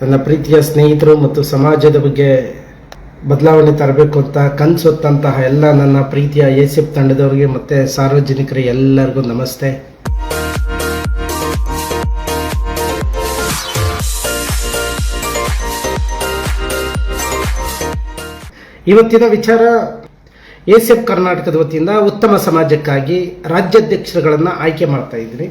ನನ್ನ ಪ್ರೀತಿಯ ಸ್ನೇಹಿತರು ಮತ್ತು ಸಮಾಜದ ಬಗ್ಗೆ ಬದಲಾವಣೆ ತರಬೇಕು ಅಂತ ಕನಸು ಹೊತ್ತಂತಹ ಎಲ್ಲ ನನ್ನ ಪ್ರೀತಿಯ ಎಸಿಪ್ ತಂಡದವರಿಗೆ ಮತ್ತು ಸಾರ್ವಜನಿಕರಿಗೆ ಎಲ್ಲರಿಗೂ ನಮಸ್ತೆ. ಇವತ್ತಿನ ವಿಚಾರ ಎಸಿಎಫ್ ಕರ್ನಾಟಕದ ವತಿಯಿಂದ ಉತ್ತಮ ಸಮಾಜಕ್ಕಾಗಿ ರಾಜ್ಯಾಧ್ಯಕ್ಷರುಗಳನ್ನು ಆಯ್ಕೆ ಮಾಡ್ತಾ ಇದ್ದೀನಿ.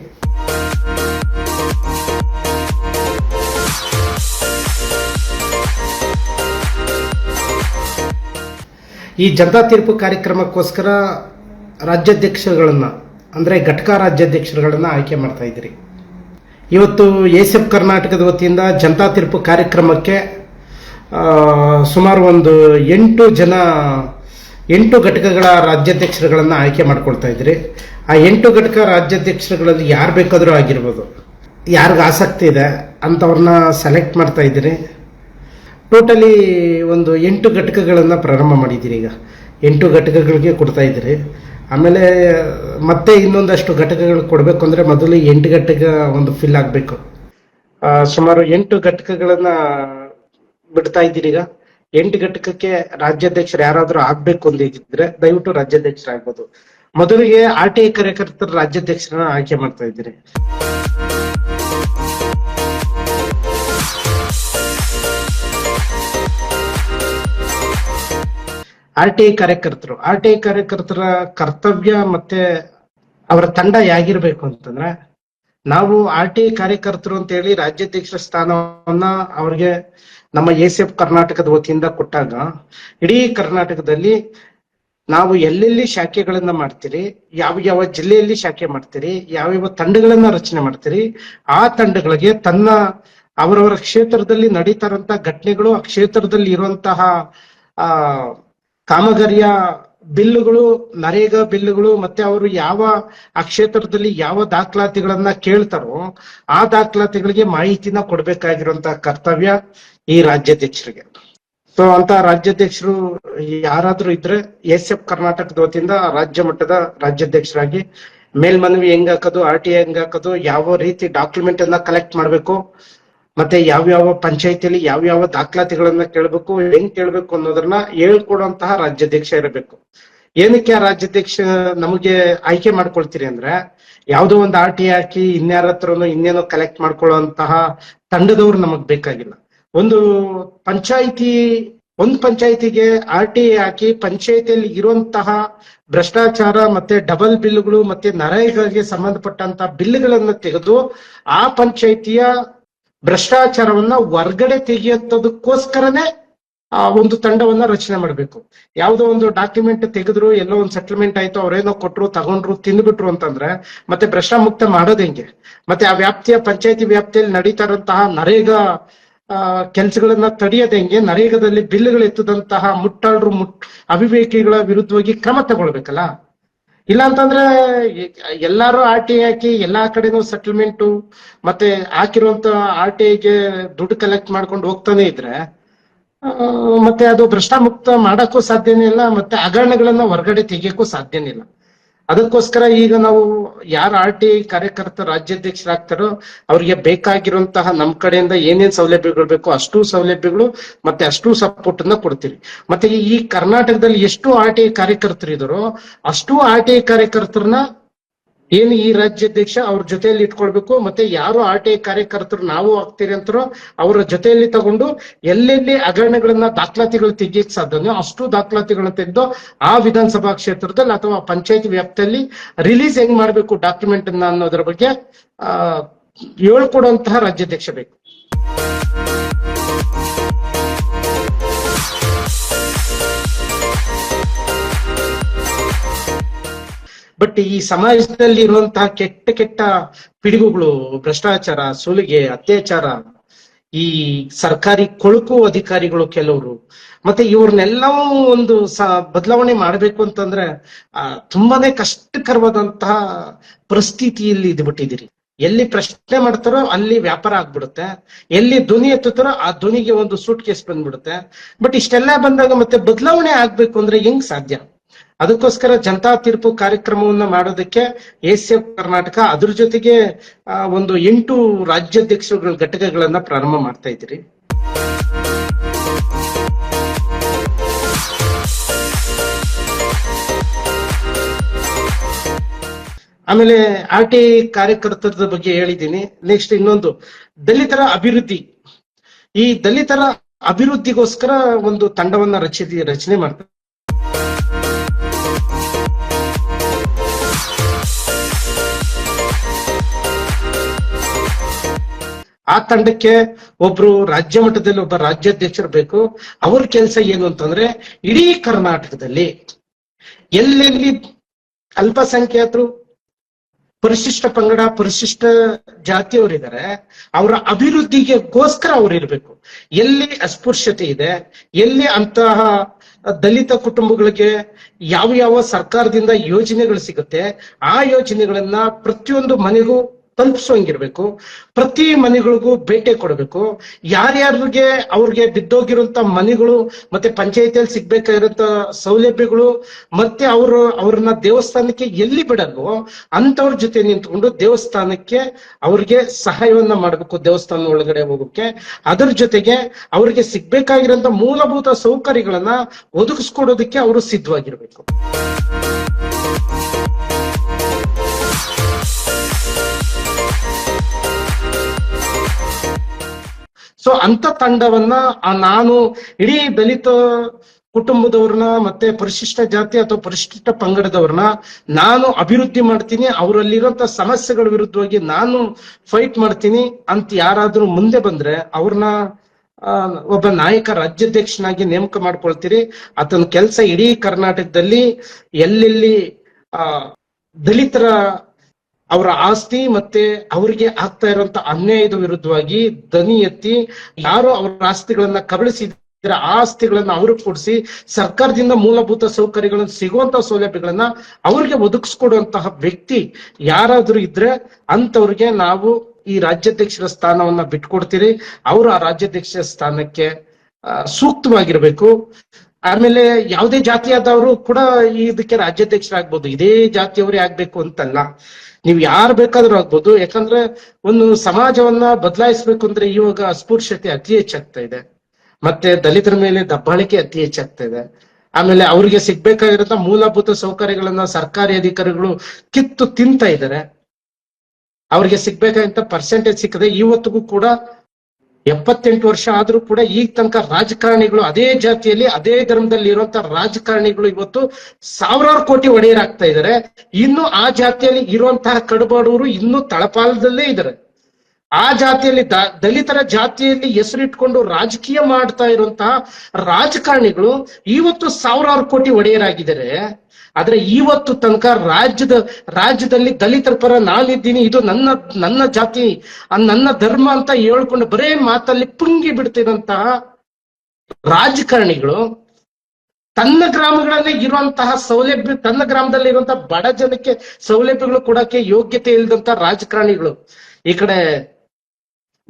ಈ ಜನತಾ ತೀರ್ಪು ಕಾರ್ಯಕ್ರಮಕ್ಕೋಸ್ಕರ ರಾಜ್ಯಾಧ್ಯಕ್ಷರುಗಳನ್ನು, ಅಂದರೆ ಘಟಕ ರಾಜ್ಯಾಧ್ಯಕ್ಷರುಗಳನ್ನು ಆಯ್ಕೆ ಮಾಡ್ತಾ ಇದ್ದೀರಿ. ಇವತ್ತು ಎಸಿಎಫ್ ಕರ್ನಾಟಕದ ವತಿಯಿಂದ ಜನತಾ ತೀರ್ಪು ಕಾರ್ಯಕ್ರಮಕ್ಕೆ ಸುಮಾರು ಒಂದು ಎಂಟು ಜನ, ಎಂಟು ಘಟಕಗಳ ರಾಜ್ಯಾಧ್ಯಕ್ಷರುಗಳನ್ನು ಆಯ್ಕೆ ಮಾಡ್ಕೊಳ್ತಾ ಇದ್ದೀರಿ. ಆ ಎಂಟು ಘಟಕ ರಾಜ್ಯಾಧ್ಯಕ್ಷರುಗಳಲ್ಲಿ ಯಾರು ಬೇಕಾದರೂ ಆಗಿರ್ಬೋದು. ಯಾರಿಗ ಆಸಕ್ತಿ ಇದೆ ಅಂಥವ್ರನ್ನ ಸೆಲೆಕ್ಟ್ ಮಾಡ್ತಾ ಇದ್ದೀರಿ. ಟೋಟಲಿ ಒಂದು ಎಂಟು ಘಟಕಗಳನ್ನು ಪ್ರಾರಂಭ ಮಾಡಿದ್ದೀರಿ ಈಗ. ಎಂಟು ಘಟಕಗಳಿಗೆ ಕೊಡ್ತಾ ಇದ್ದೀರಿ. ಆಮೇಲೆ, ಮತ್ತೆ ಇನ್ನೊಂದಷ್ಟು ಘಟಕಗಳು ಕೊಡಬೇಕು ಅಂದರೆ ಮೊದಲು ಎಂಟು ಘಟಕ ಒಂದು ಫಿಲ್ ಆಗಬೇಕು. ಸುಮಾರು ಎಂಟು ಘಟಕಗಳನ್ನು ಬಿಡ್ತಾ ಇದ್ದೀರಿ ಈಗ. ಎಂಟು ಘಟಕಕ್ಕೆ ರಾಜ್ಯಾಧ್ಯಕ್ಷರು ಯಾರಾದರೂ ಆಗಬೇಕು ಅಂತ ಇದ್ರೆ ದಯವಿಟ್ಟು ರಾಜ್ಯಾಧ್ಯಕ್ಷರಾಗ್ಬೋದು. ಮೊದಲಿಗೆ ಆರ್ ಟಿ ಐ ಕಾರ್ಯಕರ್ತರ ರಾಜ್ಯಾಧ್ಯಕ್ಷರನ್ನ ಆಯ್ಕೆ ಮಾಡ್ತಾ ಇದ್ದೀರಿ. ಆರ್ ಟಿ ಐ ಕಾರ್ಯಕರ್ತರು. ಆರ್ ಟಿ ಐ ಕಾರ್ಯಕರ್ತರ ಕರ್ತವ್ಯ ಮತ್ತೆ ಅವರ ತಂಡ ಹೇಗಿರ್ಬೇಕು ಅಂತಂದ್ರೆ, ನಾವು ಆರ್ ಟಿ ಐ ಕಾರ್ಯಕರ್ತರು ಅಂತ ಹೇಳಿ ರಾಜ್ಯಾಧ್ಯಕ್ಷರ ಸ್ಥಾನವನ್ನ ಅವ್ರಿಗೆ ನಮ್ಮ ಎ ಸಿ ಎಫ್ ಕರ್ನಾಟಕದ ವತಿಯಿಂದ ಕೊಟ್ಟಾಗ, ಇಡೀ ಕರ್ನಾಟಕದಲ್ಲಿ ನಾವು ಎಲ್ಲೆಲ್ಲಿ ಶಾಖೆಗಳನ್ನ ಮಾಡ್ತೀರಿ, ಯಾವ ಯಾವ ಜಿಲ್ಲೆಯಲ್ಲಿ ಶಾಖೆ ಮಾಡ್ತೀರಿ, ಯಾವ ಯಾವ ತಂಡಗಳನ್ನ ರಚನೆ ಮಾಡ್ತೀರಿ, ಆ ತಂಡಗಳಿಗೆ ತನ್ನ ಅವರವರ ಕ್ಷೇತ್ರದಲ್ಲಿ ನಡೀತಾರಂತ ಘಟನೆಗಳು, ಆ ಕ್ಷೇತ್ರದಲ್ಲಿ ಇರುವಂತಹ, ಆ ಕಾಮಗಾರಿಯ ಬಿಲ್ಲುಗಳು, ನರೇಗಾ ಬಿಲ್ಲುಗಳು ಮತ್ತೆ ಅವರು ಯಾವ ಆ ಕ್ಷೇತ್ರದಲ್ಲಿ ಯಾವ ದಾಖಲಾತಿಗಳನ್ನ ಕೇಳ್ತಾರೋ ಆ ದಾಖಲಾತಿಗಳಿಗೆ ಮಾಹಿತಿನ ಕೊಡ್ಬೇಕಾಗಿರುವಂತಹ ಕರ್ತವ್ಯ ಈ ರಾಜ್ಯಾಧ್ಯಕ್ಷರಿಗೆ. ಸೊ ಅಂತ ರಾಜ್ಯಾಧ್ಯಕ್ಷರು ಯಾರಾದ್ರೂ ಇದ್ರೆ ಎಸ್ ಎಫ್ ಕರ್ನಾಟಕದ ವತಿಯಿಂದ ರಾಜ್ಯ ಮಟ್ಟದ ರಾಜ್ಯಾಧ್ಯಕ್ಷರಾಗಿ ಮೇಲ್ಮನವಿ ಹೆಂಗ್ ಹಾಕೋದು, ಆರ್ ಟಿ ಐ ಹೆಂಗ್ ಹಾಕೋದು, ಯಾವ ರೀತಿ ಡಾಕ್ಯುಮೆಂಟ್ ಅನ್ನ ಕಲೆಕ್ಟ್ ಮಾಡ್ಬೇಕು ಮತ್ತೆ ಯಾವ್ಯಾವ ಪಂಚಾಯತಿಯಲ್ಲಿ ಯಾವ್ಯಾವ ದಾಖಲಾತಿಗಳನ್ನ ಕೇಳಬೇಕು, ಹೆಂಗ್ ಕೇಳ್ಬೇಕು ಅನ್ನೋದನ್ನ ಹೇಳ್ಕೊಡುವಂತಹ ರಾಜ್ಯಾಧ್ಯಕ್ಷ ಇರಬೇಕು. ಏನಕ್ಕೆ ಆ ರಾಜ್ಯಾಧ್ಯಕ್ಷ ನಮಗೆ ಆಯ್ಕೆ ಮಾಡ್ಕೊಳ್ತೀರಿ ಅಂದ್ರೆ, ಯಾವ್ದೋ ಒಂದು ಆರ್ ಟಿ ಹಾಕಿ ಇನ್ಯಾರ ಹತ್ರನೋ ಇನ್ನೇನೋ ಕಲೆಕ್ಟ್ ಮಾಡ್ಕೊಳ್ಳುವಂತಹ ತಂಡದವ್ರು ನಮಗ್ ಬೇಕಾಗಿಲ್ಲ. ಒಂದು ಪಂಚಾಯಿತಿ, ಒಂದು ಪಂಚಾಯಿತಿಗೆ ಆರ್ ಟಿ ಹಾಕಿ ಪಂಚಾಯಿತಿಯಲ್ಲಿ ಇರುವಂತಹ ಭ್ರಷ್ಟಾಚಾರ ಮತ್ತೆ ಡಬಲ್ ಬಿಲ್ಗಳು ಮತ್ತೆ ನರೇಗಾಗೆ ಸಂಬಂಧಪಟ್ಟಂತ ಬಿಲ್ಗಳನ್ನ ತೆಗೆದು ಆ ಪಂಚಾಯಿತಿಯ ಭ್ರಷ್ಟಾಚಾರವನ್ನ ಹೊರ್ಗಡೆ ತೆಗೆಯುವಂತದಕ್ಕೋಸ್ಕರನೇ ಆ, ಒಂದು ತಂಡವನ್ನ ರಚನೆ ಮಾಡಬೇಕು. ಯಾವುದೋ ಒಂದು ಡಾಕ್ಯುಮೆಂಟ್ ತೆಗೆದ್ರು, ಎಲ್ಲೋ ಒಂದು ಸೆಟಲ್ಮೆಂಟ್ ಆಯ್ತು, ಅವ್ರೇನೋ ಕೊಟ್ರು, ತಗೊಂಡ್ರು, ತಿಂದ್ಬಿಟ್ರು ಅಂತಂದ್ರೆ, ಮತ್ತೆ ಭ್ರಷ್ಟ ಮುಕ್ತ ಮಾಡೋದ್ ಹೆಂಗೆ? ಮತ್ತೆ ಆ ವ್ಯಾಪ್ತಿಯ ಪಂಚಾಯತಿ ವ್ಯಾಪ್ತಿಯಲ್ಲಿ ನಡೀತಾ ನರೇಗಾ, ಆ, ಕೆಲಸಗಳನ್ನ ತಡೆಯೋದ್ ಹೆಂಗೆ? ನರೇಗದಲ್ಲಿ ಬಿಲ್ಗಳು ಎತ್ತದಂತಹ ಮುಟ್ಟಾಳ್ರು ಮುಟ್, ಅವಿವೇಕಿಗಳ ವಿರುದ್ಧವಾಗಿ ಕ್ರಮ ತಗೊಳ್ಬೇಕಲ್ಲ? ಇಲ್ಲ ಅಂತಂದ್ರೆ ಎಲ್ಲಾರು ಆರ್ ಟಿ ಹಾಕಿ ಎಲ್ಲಾ ಕಡೆನೂ ಸೆಟಲ್ಮೆಂಟ್ ಮತ್ತೆ ಹಾಕಿರುವಂತ ಆರ್ ಟಿ ಐಗೆ ದುಡ್ಡು ಕಲೆಕ್ಟ್ ಮಾಡ್ಕೊಂಡು ಹೋಗ್ತಾನೆ ಇದ್ರೆ ಮತ್ತೆ ಅದು ಭ್ರಷ್ಟ ಮುಕ್ತ ಮಾಡಕ್ಕೂ ಸಾಧ್ಯನೇ ಇಲ್ಲ, ಮತ್ತೆ ಹಗರಣಗಳನ್ನ ಹೊರಗಡೆ ತೆಗಿಯಕ್ಕೂ ಸಾಧ್ಯನೇ ಇಲ್ಲ. ಅದಕ್ಕೋಸ್ಕರ ಈಗ ನಾವು ಯಾರು ಆರ್ ಟಿ ಐ ಕಾರ್ಯಕರ್ತ ರಾಜ್ಯಾಧ್ಯಕ್ಷರಾಗ್ತಾರೋ ಅವ್ರಿಗೆ ಬೇಕಾಗಿರುವಂತಹ ನಮ್ ಕಡೆಯಿಂದ ಏನೇನ್ ಸೌಲಭ್ಯಗಳು ಬೇಕೋ ಅಷ್ಟು ಸೌಲಭ್ಯಗಳು ಮತ್ತೆ ಅಷ್ಟು ಸಪೋರ್ಟ್ ಅನ್ನ ಕೊಡ್ತೀವಿ ಮತ್ತೆ ಈ ಕರ್ನಾಟಕದಲ್ಲಿ ಎಷ್ಟು ಆರ್ ಟಿ ಐ ಕಾರ್ಯಕರ್ತರು ಇದಾರೋ ಅಷ್ಟು ಆರ್ ಟಿ ಐ ಕಾರ್ಯಕರ್ತರನ್ನ ಏನು ಈ ರಾಜ್ಯಾಧ್ಯಕ್ಷ ಅವ್ರ ಜೊತೆಯಲ್ಲಿ ಇಟ್ಕೊಳ್ಬೇಕು, ಮತ್ತೆ ಯಾರು ಆರ್ ಟಿ ಐ ಕಾರ್ಯಕರ್ತರು ನಾವು ಆಗ್ತೀರಿ ಅಂತರೋ ಅವರ ಜೊತೆಯಲ್ಲಿ ತಗೊಂಡು ಎಲ್ಲೆಲ್ಲಿ ಹಗರಣಗಳನ್ನ ದಾಖಲಾತಿಗಳು ತೆಗಿಯಕ್ ಸಾಧ್ಯನೋ ಅಷ್ಟು ದಾಖಲಾತಿಗಳನ್ನ ತೆಗೆದು ಆ ವಿಧಾನಸಭಾ ಕ್ಷೇತ್ರದಲ್ಲಿ ಅಥವಾ ಪಂಚಾಯತ್ ವ್ಯಾಪ್ತಿಯಲ್ಲಿ ರಿಲೀಸ್ ಹೆಂಗ್ ಮಾಡ್ಬೇಕು ಡಾಕ್ಯುಮೆಂಟ್ ಅನ್ನ ಅನ್ನೋದ್ರ ಬಗ್ಗೆ, ಆ, ಹೇಳ್ಕೊಡುವಂತಹ ರಾಜ್ಯಾಧ್ಯಕ್ಷ ಬೇಕು. ಬಟ್ ಈ ಸಮಾಜದಲ್ಲಿ ಇರುವಂತಹ ಕೆಟ್ಟ ಕೆಟ್ಟ ಪಿಡುಗುಗಳು, ಭ್ರಷ್ಟಾಚಾರ, ಸುಲಿಗೆ, ಅತ್ಯಾಚಾರ, ಈ ಸರ್ಕಾರಿ ಕೊಳಕು ಅಧಿಕಾರಿಗಳು ಕೆಲವರು, ಮತ್ತೆ ಇವ್ರನ್ನೆಲ್ಲವೂ ಒಂದು ಸ ಬದಲಾವಣೆ ಮಾಡಬೇಕು ಅಂತಂದ್ರೆ, ಆ, ತುಂಬಾನೇ ಕಷ್ಟಕರವಾದಂತಹ ಪರಿಸ್ಥಿತಿಯಲ್ಲಿ ಇದ್ಬಿಟ್ಟಿದ್ದೀರಿ ಎಲ್ಲಿ ಪ್ರಶ್ನೆ ಮಾಡ್ತಾರೋ ಅಲ್ಲಿ ವ್ಯಾಪಾರ ಆಗ್ಬಿಡುತ್ತೆ. ಎಲ್ಲಿ ಧ್ವನಿ ಎತ್ತುತ್ತಾರೋ ಆ ಧ್ವನಿಗೆ ಒಂದು ಸೂಟ್ ಕೇಸ್ ಬಂದ್ಬಿಡುತ್ತೆ. ಬಟ್ ಇಷ್ಟೆಲ್ಲ ಬಂದಾಗ ಮತ್ತೆ ಬದಲಾವಣೆ ಆಗ್ಬೇಕು ಅಂದ್ರೆ ಹೆಂಗ್ ಸಾಧ್ಯ? ಅದಕ್ಕೋಸ್ಕರ ಜನತಾ ತೀರ್ಪು ಕಾರ್ಯಕ್ರಮವನ್ನ ಮಾಡೋದಕ್ಕೆ ಎಸಿಎಫ್ ಕರ್ನಾಟಕ ಅದ್ರ ಜೊತೆಗೆ ಒಂದು ಎಂಟು ರಾಜ್ಯಾಧ್ಯಕ್ಷರುಗಳ ಘಟಕಗಳನ್ನ ಪ್ರಾರಂಭ ಮಾಡ್ತಾ ಇದ್ರಿ ಆಮೇಲೆ ಆರ್ ಟಿ ಕಾರ್ಯಕರ್ತರ ಬಗ್ಗೆ ಹೇಳಿದ್ದೀನಿ. ನೆಕ್ಸ್ಟ್ ಇನ್ನೊಂದು, ದಲಿತರ ಅಭಿವೃದ್ಧಿ. ಈ ದಲಿತರ ಅಭಿವೃದ್ಧಿಗೋಸ್ಕರ ಒಂದು ತಂಡವನ್ನ ರಚಿಸಿ, ರಚನೆ ಮಾಡ್ತಾರೆ ಆ ತಂಡಕ್ಕೆ ಒಬ್ರು ರಾಜ್ಯ ಮಟ್ಟದಲ್ಲಿ ಒಬ್ಬ ರಾಜ್ಯಾಧ್ಯಕ್ಷರು ಬೇಕು ಅವ್ರ ಕೆಲಸ ಏನು ಅಂತಂದ್ರೆ ಇಡೀ ಕರ್ನಾಟಕದಲ್ಲಿ ಎಲ್ಲೆಲ್ಲಿ ಅಲ್ಪಸಂಖ್ಯಾತರು, ಪರಿಶಿಷ್ಟ ಪಂಗಡ, ಪರಿಶಿಷ್ಟ ಜಾತಿಯವರಿದ್ದಾರೆ, ಅವರ ಅಭಿವೃದ್ಧಿಗೆಗೋಸ್ಕರ ಅವ್ರು ಇರಬೇಕು. ಎಲ್ಲಿ ಅಸ್ಪೃಶ್ಯತೆ ಇದೆ, ಎಲ್ಲಿ ಅಂತಹ ದಲಿತ ಕುಟುಂಬಗಳಿಗೆ ಯಾವ ಯಾವ ಸರ್ಕಾರದಿಂದ ಯೋಜನೆಗಳು ಸಿಗುತ್ತೆ, ಆ ಯೋಜನೆಗಳನ್ನ ಪ್ರತಿಯೊಂದು ಮನೆಗೂ ತಲುಪಿಸೋಂಗಿರ್ಬೇಕು ಪ್ರತಿ ಮನೆಗಳಿಗೂ ಭೇಟಿ ಕೊಡಬೇಕು. ಯಾರ್ಯಾರಿಗೆ ಅವ್ರಿಗೆ ಬಿದ್ದೋಗಿರುವಂತ ಮನೆಗಳು ಮತ್ತೆ ಪಂಚಾಯತಿಯಲ್ಲಿ ಸಿಗ್ಬೇಕಾಗಿರುವಂತ ಸೌಲಭ್ಯಗಳು ಮತ್ತೆ ಅವರು, ಅವ್ರನ್ನ ದೇವಸ್ಥಾನಕ್ಕೆ ಎಲ್ಲಿ ಬಿಡಲ್ವೋ ಅಂತವ್ರ ಜೊತೆ ನಿಂತ್ಕೊಂಡು ದೇವಸ್ಥಾನಕ್ಕೆ ಅವ್ರಿಗೆ ಸಹಾಯವನ್ನ ಮಾಡಬೇಕು ದೇವಸ್ಥಾನ ಒಳಗಡೆ ಹೋಗೋಕೆ ಅದರ ಜೊತೆಗೆ ಅವ್ರಿಗೆ ಸಿಗ್ಬೇಕಾಗಿರೋಂತ ಮೂಲಭೂತ ಸೌಕರ್ಯಗಳನ್ನ ಒದಗಿಸ್ಕೊಡೋದಕ್ಕೆ ಅವರು ಸಿದ್ಧವಾಗಿರ್ಬೇಕು. ಸೊ ಅಂತ ತಂಡವನ್ನ ನಾನು ಇಡೀ ದಲಿತ ಕುಟುಂಬದವ್ರನ್ನ, ಮತ್ತೆ ಪರಿಶಿಷ್ಟ ಜಾತಿ ಅಥವಾ ಪರಿಶಿಷ್ಟ ಪಂಗಡದವ್ರನ್ನ ನಾನು ಅಭಿವೃದ್ಧಿ ಮಾಡ್ತೀನಿ ಅವರಲ್ಲಿರುವಂತ ಸಮಸ್ಯೆಗಳ ವಿರುದ್ಧವಾಗಿ ನಾನು ಫೈಟ್ ಮಾಡ್ತೀನಿ ಅಂತ ಯಾರಾದ್ರೂ ಮುಂದೆ ಬಂದ್ರೆ ಅವ್ರನ್ನ ಒಬ್ಬ ನಾಯಕ ರಾಜ್ಯಾಧ್ಯಕ್ಷನಾಗಿ ನೇಮಕ ಮಾಡ್ಕೊಳ್ತೀರಿ. ಆತನ ಕೆಲಸ ಇಡೀ ಕರ್ನಾಟಕದಲ್ಲಿ ಎಲ್ಲೆಲ್ಲಿ ದಲಿತರ ಅವರ ಆಸ್ತಿ ಮತ್ತೆ ಅವರಿಗೆ ಆಗ್ತಾ ಇರುವಂತ ಅನ್ಯಾಯದ ವಿರುದ್ಧವಾಗಿ ದನಿ ಎತ್ತಿ ಯಾರು ಅವರ ಆಸ್ತಿಗಳನ್ನ ಕಬಳಿಸಿದ್ರೆ ಆ ಆಸ್ತಿಗಳನ್ನ ಅವ್ರಿಗೆ ಕೊಡಿಸಿ ಸರ್ಕಾರದಿಂದ ಮೂಲಭೂತ ಸೌಕರ್ಯಗಳನ್ನು ಸಿಗುವಂತ ಸೌಲಭ್ಯಗಳನ್ನ ಅವ್ರಿಗೆ ಒದಗಿಸ್ಕೊಡುವಂತಹ ವ್ಯಕ್ತಿ ಯಾರಾದ್ರೂ ಇದ್ರೆ ಅಂತವ್ರಿಗೆ ನಾವು ಈ ರಾಜ್ಯಾಧ್ಯಕ್ಷರ ಸ್ಥಾನವನ್ನ ಬಿಟ್ಕೊಡ್ತೀರಿ. ಅವರು ಆ ರಾಜ್ಯಾಧ್ಯಕ್ಷ ಸ್ಥಾನಕ್ಕೆ ಸೂಕ್ತವಾಗಿರ್ಬೇಕು. ಆಮೇಲೆ ಯಾವುದೇ ಜಾತಿಯಾದವರು ಕೂಡ ಇದಕ್ಕೆ ರಾಜ್ಯಾಧ್ಯಕ್ಷರಾಗ್ಬೋದು. ಇದೇ ಜಾತಿಯವರೇ ಆಗ್ಬೇಕು ಅಂತಲ್ಲ. ನೀವು ಯಾರು ಬೇಕಾದ್ರೂ ಆಗ್ಬೋದು. ಯಾಕಂದ್ರೆ ಒಂದು ಸಮಾಜವನ್ನ ಬದಲಾಯಿಸ್ಬೇಕು ಅಂದ್ರೆ ಇವಾಗ ಅಸ್ಪೃಶ್ಯತೆ ಅತಿ ಹೆಚ್ಚಾಗ್ತಾ ಇದೆ. ಮತ್ತೆ ದಲಿತರ ಮೇಲೆ ದಬ್ಬಾಳಿಕೆ ಅತಿ ಹೆಚ್ಚಾಗ್ತಾ ಇದೆ. ಆಮೇಲೆ ಅವ್ರಿಗೆ ಸಿಗ್ಬೇಕಾಗಿರೋ ಮೂಲಭೂತ ಸೌಕರ್ಯಗಳನ್ನ ಸರ್ಕಾರಿ ಅಧಿಕಾರಿಗಳು ಕಿತ್ತು ತಿಂತ ಇದ್ದಾರೆ. ಅವ್ರಿಗೆ ಸಿಗ್ಬೇಕಾದಂತ ಪರ್ಸೆಂಟೇಜ್ ಸಿಕ್ಕದೆ ಇವತ್ತಿಗೂ ಕೂಡ ಎಪ್ಪತ್ತೆಂಟು ವರ್ಷ ಆದ್ರೂ ಕೂಡ ಈಗ ತನಕ ರಾಜಕಾರಣಿಗಳು ಅದೇ ಜಾತಿಯಲ್ಲಿ, ಅದೇ ಧರ್ಮದಲ್ಲಿ ಇರುವಂತ ರಾಜಕಾರಣಿಗಳು ಇವತ್ತು ಸಾವಿರಾರು ಕೋಟಿ ಒಡೆಯರಾಗ್ತಾ ಇದ್ದಾರೆ. ಇನ್ನು ಆ ಜಾತಿಯಲ್ಲಿ ಇರುವಂತಹ ಕಡುಬಡವರು ಇನ್ನು ತಳಪಾಲದಲ್ಲೇ ಇದ್ದಾರೆ. ಆ ಜಾತಿಯಲ್ಲಿ ದಲಿತರ ಜಾತಿಯಲ್ಲಿ ಹೆಸರಿಟ್ಕೊಂಡು ರಾಜಕೀಯ ಮಾಡ್ತಾ ಇರುವಂತಹ ರಾಜಕಾರಣಿಗಳು ಇವತ್ತು ಸಾವಿರಾರು ಕೋಟಿ ಒಡೆಯರಾಗಿದ್ದಾರೆ. ಆದ್ರೆ ಇವತ್ತು ತನಕ ರಾಜ್ಯದ, ರಾಜ್ಯದಲ್ಲಿ ದಲಿತರ ಪರ ನಾನಿದ್ದೀನಿ, ಇದು ನನ್ನ ನನ್ನ ಜಾತಿ ನನ್ನ ಧರ್ಮ ಅಂತ ಹೇಳ್ಕೊಂಡು ಬರೇ ಮಾತಲ್ಲಿ ಪುಂಗಿ ಬಿಡ್ತಿದ್ದಂತಹ ರಾಜಕಾರಣಿಗಳು, ತನ್ನ ಗ್ರಾಮಗಳಲ್ಲಿ ಇರುವಂತಹ ಸೌಲಭ್ಯ, ತನ್ನ ಗ್ರಾಮದಲ್ಲಿ ಇರುವಂತಹ ಬಡ ಜನಕ್ಕೆ ಸೌಲಭ್ಯಗಳು ಕೊಡಕ್ಕೆ ಯೋಗ್ಯತೆ ಇಲ್ಲದಂತ ರಾಜಕಾರಣಿಗಳು. ಈ ಕಡೆ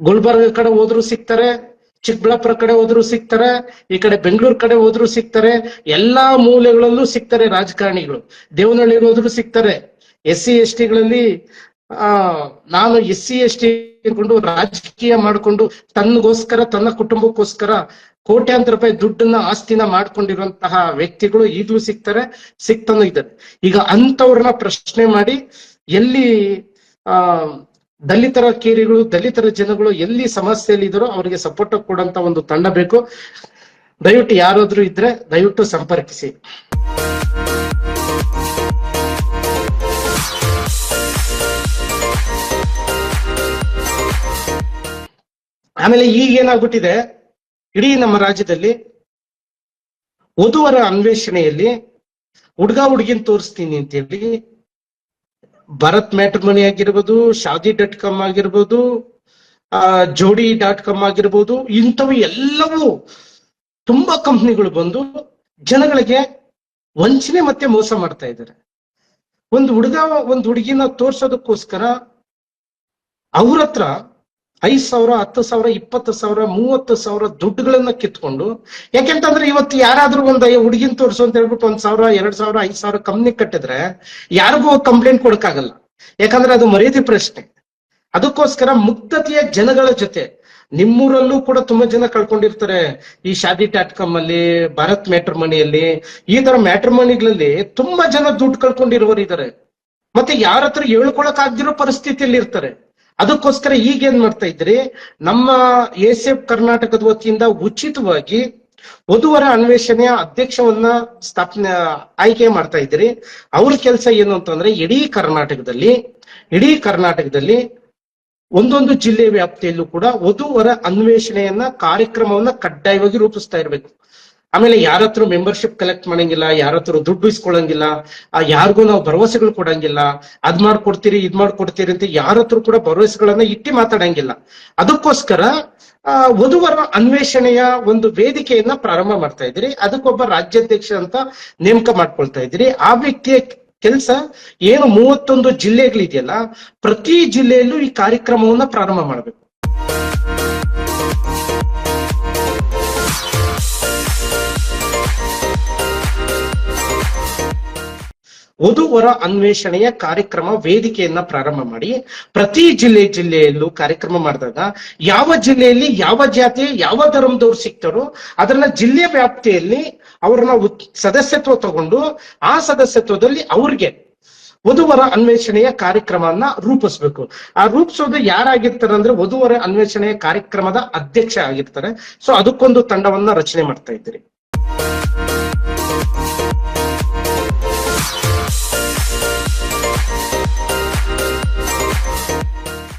ಗುಲ್ಬರ್ಗ ಕಡೆ ಹೋದ್ರು ಸಿಗ್ತಾರೆ ಚಿಕ್ಕಬಳ್ಳಾಪುರ ಕಡೆ ಹೋದ್ರು ಸಿಗ್ತಾರೆ, ಈ ಕಡೆ ಬೆಂಗಳೂರು ಕಡೆ ಹೋದ್ರು ಸಿಗ್ತಾರೆ, ಎಲ್ಲಾ ಮೂಲೆಗಳಲ್ಲೂ ಸಿಗ್ತಾರೆ ರಾಜಕಾರಣಿಗಳು. ದೇವನಹಳ್ಳಿ ಹೋದ್ರು ಸಿಗ್ತಾರೆ. ಎಸ್ ಸಿ, ಎಸ್ ಟಿಗಳಲ್ಲಿ, ಆ, ನಾನು ಎಸ್ ಸಿ, ಎಸ್ ಟಿ ರಾಜಕೀಯ ಮಾಡಿಕೊಂಡು ತನ್ನಗೋಸ್ಕರ ತನ್ನ ಕುಟುಂಬಕ್ಕೋಸ್ಕರ ಕೋಟ್ಯಾಂತರ ರೂಪಾಯಿ ದುಡ್ಡನ್ನ ಆಸ್ತಿನ ಮಾಡ್ಕೊಂಡಿರುವಂತಹ ವ್ಯಕ್ತಿಗಳು ಈಗಲೂ ಸಿಗ್ತಾರೆ, ಸಿಗ್ತಾನೂ ಇದ್ದಾರೆ. ಈಗ ಅಂತವ್ರನ್ನ ಪ್ರಶ್ನೆ ಮಾಡಿ ಎಲ್ಲಿ, ಆ ದಲಿತರ ಕೇರಿಗಳು, ದಲಿತರ ಜನಗಳು ಎಲ್ಲಿ ಸಮಸ್ಯೆಯಲ್ಲಿ ಇದ್ರೋ ಅವರಿಗೆ ಸಪೋರ್ಟ್ ಕೊಡಂತ ಒಂದು ತಂಡ ಬೇಕು. ದಯವಿಟ್ಟು ಯಾರಾದ್ರೂ ಇದ್ರೆ ದಯವಿಟ್ಟು ಸಂಪರ್ಕಿಸಿ. ಆಮೇಲೆ ಈಗ ಏನಾಗ್ಬಿಟ್ಟಿದೆ? ಇಡೀ ನಮ್ಮ ರಾಜ್ಯದಲ್ಲಿ ವಧುವರ ಅನ್ವೇಷಣೆಯಲ್ಲಿ ಹುಡ್ಗ ಹುಡುಗಿನ ತೋರಿಸ್ತೀನಿ ಅಂತೇಳಿ ಭರತ್ ಮ್ಯಾಟ್ರಿಮನಿ ಆಗಿರ್ಬೋದು, ಶಾದಿ ಡಾಟ್ ಕಾಮ್ ಆಗಿರ್ಬೋದು, ಆ, ಜೋಡಿ ಡಾಟ್ ಕಾಮ್ ಆಗಿರ್ಬೋದು, ಇಂಥವು ಎಲ್ಲವೂ ತುಂಬಾ ಕಂಪ್ನಿಗಳು ಬಂದು ಜನಗಳಿಗೆ ವಂಚನೆ ಮತ್ತೆ ಮೋಸ ಮಾಡ್ತಾ ಇದ್ದಾರೆ. ಒಂದು ಹುಡುಗ, ಒಂದು ಹುಡುಗಿನ ತೋರ್ಸೋದಕ್ಕೋಸ್ಕರ ಅವ್ರ ಹತ್ರ ಐದ್ ಸಾವಿರ, ಹತ್ತು ಸಾವಿರ, ಇಪ್ಪತ್ತು ಸಾವಿರ, ಮೂವತ್ತು ಸಾವಿರ ದುಡ್ಡುಗಳನ್ನ ಕಿತ್ಕೊಂಡು, ಯಾಕೆಂತಂದ್ರೆ ಇವತ್ತು ಯಾರಾದ್ರೂ ಒಂದ್ ಹುಡುಗಿನ ತೋರ್ಸು ಅಂತ ಹೇಳ್ಬಿಟ್ಟು ಒಂದ್ ಸಾವಿರ, ಎರಡ್ ಸಾವಿರ, ಐದ್ ಸಾವಿರ ಕಂಪ್ನಿ ಕಟ್ಟಿದ್ರೆ ಯಾರಿಗೂ ಕಂಪ್ಲೇಂಟ್ ಕೊಡಕ್ಕಾಗಲ್ಲ. ಯಾಕಂದ್ರೆ ಅದು ಮರ್ಯಾದೆ ಪ್ರಶ್ನೆ. ಅದಕ್ಕೋಸ್ಕರ ಮುಕ್ತತೆಯ ಜನಗಳ ಜೊತೆ, ನಿಮ್ಮೂರಲ್ಲೂ ಕೂಡ ತುಂಬಾ ಜನ ಕಳ್ಕೊಂಡಿರ್ತಾರೆ. ಈ ಶಾದಿ ಡಾಟ್ ಕಾಮ್ ಅಲ್ಲಿ, ಭಾರತ್ ಮ್ಯಾಟ್ರಿಮನಿಯಲ್ಲಿ, ಈ ತರ ಮ್ಯಾಟ್ರಿಮನಿಗಳಲ್ಲಿ ತುಂಬಾ ಜನ ದುಡ್ಡು ಕಳ್ಕೊಂಡಿರುವರು ಇದಾರೆ. ಮತ್ತೆ ಯಾರ ಹತ್ರ ಹೇಳ್ಕೊಳಕ್ ಆಗ್ದಿರೋ ಪರಿಸ್ಥಿತಿಯಲ್ಲಿ ಇರ್ತಾರೆ. ಅದಕ್ಕೋಸ್ಕರ ಈಗ ಏನ್ ಮಾಡ್ತಾ ಇದ್ರಿ ನಮ್ಮ ಎಫ್ ಕರ್ನಾಟಕದ ವತಿಯಿಂದ ಉಚಿತವಾಗಿ ವಧುವರ ಅನ್ವೇಷಣೆಯ ಅಧ್ಯಕ್ಷವನ್ನ ಸ್ಥಾಪನೆ, ಆಯ್ಕೆ ಮಾಡ್ತಾ ಇದ್ರಿ ಅವ್ರ ಕೆಲಸ ಏನು ಅಂತಂದ್ರೆ ಇಡೀ ಕರ್ನಾಟಕದಲ್ಲಿ ಇಡೀ ಕರ್ನಾಟಕದಲ್ಲಿ ಒಂದೊಂದು ಜಿಲ್ಲೆ ವ್ಯಾಪ್ತಿಯಲ್ಲೂ ಕೂಡ ವಧುವರ ಅನ್ವೇಷಣೆಯನ್ನ ಕಾರ್ಯಕ್ರಮವನ್ನ ಕಡ್ಡಾಯವಾಗಿ ರೂಪಿಸ್ತಾ ಇರ್ಬೇಕು. ಆಮೇಲೆ ಯಾರ ಹತ್ರ ಮೆಂಬರ್ಶಿಪ್ ಕಲೆಕ್ಟ್ ಮಾಡಂಗಿಲ್ಲ ಯಾರ ಹತ್ರ ದುಡ್ಡು ಇಸ್ಕೊಳಂಗಿಲ್ಲ ಆ ಯಾರಿಗೂ ನಾವು ಭರವಸೆಗಳು ಕೊಡಂಗಿಲ್ಲ, ಅದ್ ಮಾಡ್ಕೊಡ್ತೀರಿ, ಇದ್ ಮಾಡ್ಕೊಡ್ತೀರಿ ಅಂತ ಯಾರ ಹತ್ರ ಕೂಡ ಭರವಸೆಗಳನ್ನ ಇಟ್ಟಿ ಮಾತಾಡಂಗಿಲ್ಲ. ಅದಕ್ಕೋಸ್ಕರ, ಆ, ವಧುವರ ಅನ್ವೇಷಣೆಯ ಒಂದು ವೇದಿಕೆಯನ್ನ ಪ್ರಾರಂಭ ಮಾಡ್ತಾ ಇದ್ರಿ ಅದಕ್ಕೊಬ್ಬ ರಾಜ್ಯಾಧ್ಯಕ್ಷ ಅಂತ ನೇಮಕ ಮಾಡ್ಕೊಳ್ತಾ ಇದ್ರಿ ಆ ವ್ಯಕ್ತಿಯ ಕೆಲಸ ಏನು ಮೂವತ್ತೊಂದು ಜಿಲ್ಲೆಗಳಿದೆಯಲ್ಲ, ಪ್ರತಿ ಜಿಲ್ಲೆಯಲ್ಲೂ ಈ ಕಾರ್ಯಕ್ರಮವನ್ನ ಪ್ರಾರಂಭ ಮಾಡಬೇಕು. ವಧುವರ ಅನ್ವೇಷಣೆಯ ಕಾರ್ಯಕ್ರಮ ವೇದಿಕೆಯನ್ನ ಪ್ರಾರಂಭ ಮಾಡಿ ಪ್ರತಿ ಜಿಲ್ಲೆ ಜಿಲ್ಲೆಯಲ್ಲೂ ಕಾರ್ಯಕ್ರಮ ಮಾಡಿದಾಗ ಯಾವ ಜಿಲ್ಲೆಯಲ್ಲಿ ಯಾವ ಜಾತಿ, ಯಾವ ಧರ್ಮದವ್ರು ಸಿಗ್ತಾರೋ ಅದನ್ನ ಜಿಲ್ಲೆ ವ್ಯಾಪ್ತಿಯಲ್ಲಿ ಅವ್ರನ್ನ ಸದಸ್ಯತ್ವ ತಗೊಂಡು ಆ ಸದಸ್ಯತ್ವದಲ್ಲಿ ಅವ್ರಿಗೆ ವಧುವರ ಅನ್ವೇಷಣೆಯ ಕಾರ್ಯಕ್ರಮವನ್ನ ರೂಪಿಸ್ಬೇಕು. ಆ ರೂಪಿಸೋದು ಯಾರಾಗಿರ್ತಾರೆ ಅಂದ್ರೆ ವಧುವರ ಅನ್ವೇಷಣೆಯ ಕಾರ್ಯಕ್ರಮದ ಅಧ್ಯಕ್ಷ ಆಗಿರ್ತಾರೆ. ಸೊ ಅದಕ್ಕೊಂದು ತಂಡವನ್ನ ರಚನೆ ಮಾಡ್ತಾ ಇದ್ದೀರಿ.